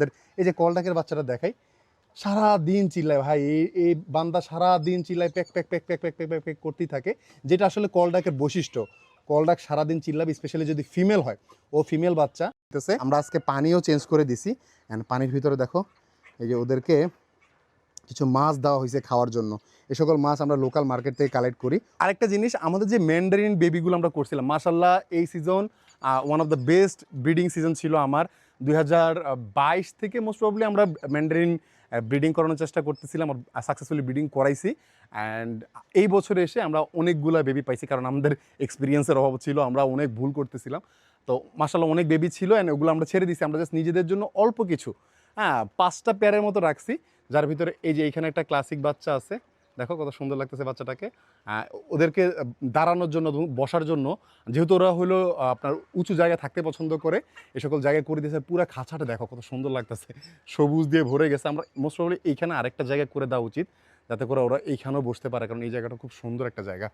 আমাদের এই যে কলডাকের বাচ্চাটা দেখাই সারা দিন চিল্লায় ভাই, এই এই বান্দা সারা দিন চিল্লায় pack pack pack pack pack pack pack pack করতেই থাকে, যেটা আসলে কলডাকের বৈশিষ্ট্য। কলডাক সারাদিন চিল্লাবে স্পেশালি যদি ফিমেল হয়, ও ফিমেল বাচ্চা। আমরা আজকে পানিও চেঞ্জ করে দিছি অ্যান্ড পানির ভিতরে দেখো, এই যে ওদেরকে কিছু মাছ দেওয়া হয়েছে খাওয়ার জন্য। এই সকল মাছ আমরা লোকাল মার্কেট থেকে কালেক্ট করি। আরেকটা জিনিস, আমাদের যে ম্যান্ডারিন বেবিগুলো আমরা করছিলাম মাশাল্লাহ এই season one of the best breeding season ছিল আমার। দুই হাজার বাইশ থেকে মোস্ট প্রবলি আমরা ম্যান্ডারিন ব্রিডিং করানোর চেষ্টা করতেছিলাম সাকসেসফুলি ব্রিডিং করাইছি। অ্যান্ড এই বছরে এসে আমরা অনেকগুলা বেবি পাইছি, কারণ আমাদের এক্সপিরিয়েন্সের অভাব ছিল, আমরা অনেক ভুল করতেছিলাম। তো মাসাল্লাহ অনেক বেবি ছিল অ্যান্ড ওগুলো আমরা ছেড়ে দিছি। আমরা জাস্ট নিজেদের জন্য অল্প কিছু। হ্যাঁ পাঁচটা পেয়ারের মতো রাখছি, যার ভিতরে এই যে এইখানে একটা ক্লাসিক বাচ্চা আছে, দেখো কত সুন্দর লাগতেছে বাচ্চাটাকে। ওদেরকে দাঁড়ানোর জন্য বসার জন্য, যেহেতু ওরা হলো আপনার উঁচু জায়গায় থাকতে পছন্দ করে, এ সকল জায়গায় করে দিয়েছে, পুরো খাঁচাটা দেখো কত সুন্দর লাগতেছে, সবুজ দিয়ে ভরে গেছে। আমরা মোস্ট প্রবলি এইখানে আরেকটা জায়গায় করে দেওয়া উচিত, যাতে করে ওরা এইখানেও বসতে পারে, কারণ এই জায়গাটা খুব সুন্দর একটা জায়গা।